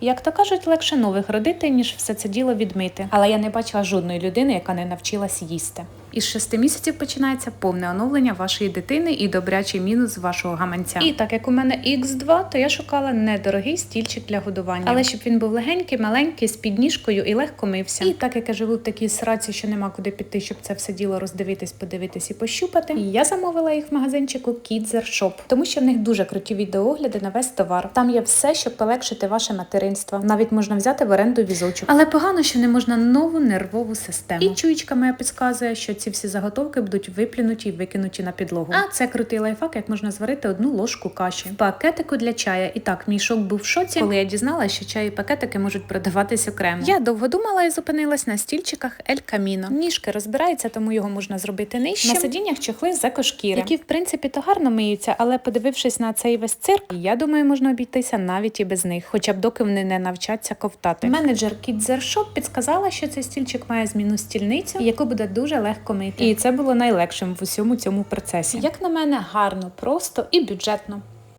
Як то кажуть, легше нових родити, ніж все це діло відмити. Але я не бачила жодної людини, яка не навчилась їсти. Із шести місяців починається повне оновлення вашої дитини і добрячий мінус вашого гаманця. І так як у мене X2, то я шукала недорогий стільчик для годування, але щоб він був легенький, маленький, з підніжкою і легко мився. І так як я живу в такій сраці, що нема куди піти, щоб це все діло роздивитись, подивитись і пощупати. Я замовила їх в магазинчику Kidzer Shop, тому що в них дуже круті відеогляди на весь товар. Там є все, щоб полегшити ваше материнство. Навіть можна взяти в оренду візочок. Але погано, що не можна нову нервову систему. І чуєчка моя підказує, що ці всі заготовки будуть виплюнуті і викинуті на підлогу. А це крутий лайфхак, як можна зварити одну ложку каші в пакетику для чая. І так, мій шок був в шоці, коли я дізналася, що чай і пакетики можуть продаватись окремо. Я довго думала і зупинилась на стільчиках Ель Каміно. Ніжки розбираються, тому його можна зробити нижче. На сидіннях чохли з екошкіри, які в принципі то гарно миються, але подивившись на цей весь цирк, я думаю, можна обійтися навіть і без них, хоча б доки вони не навчаться ковтати. Менеджер Shop підсказала, що цей стільчик має змінну стільницю, яку буде дуже легко мити. І це було найлегшим в усьому цьому процесі. Як на мене, гарно, просто і бюджетно.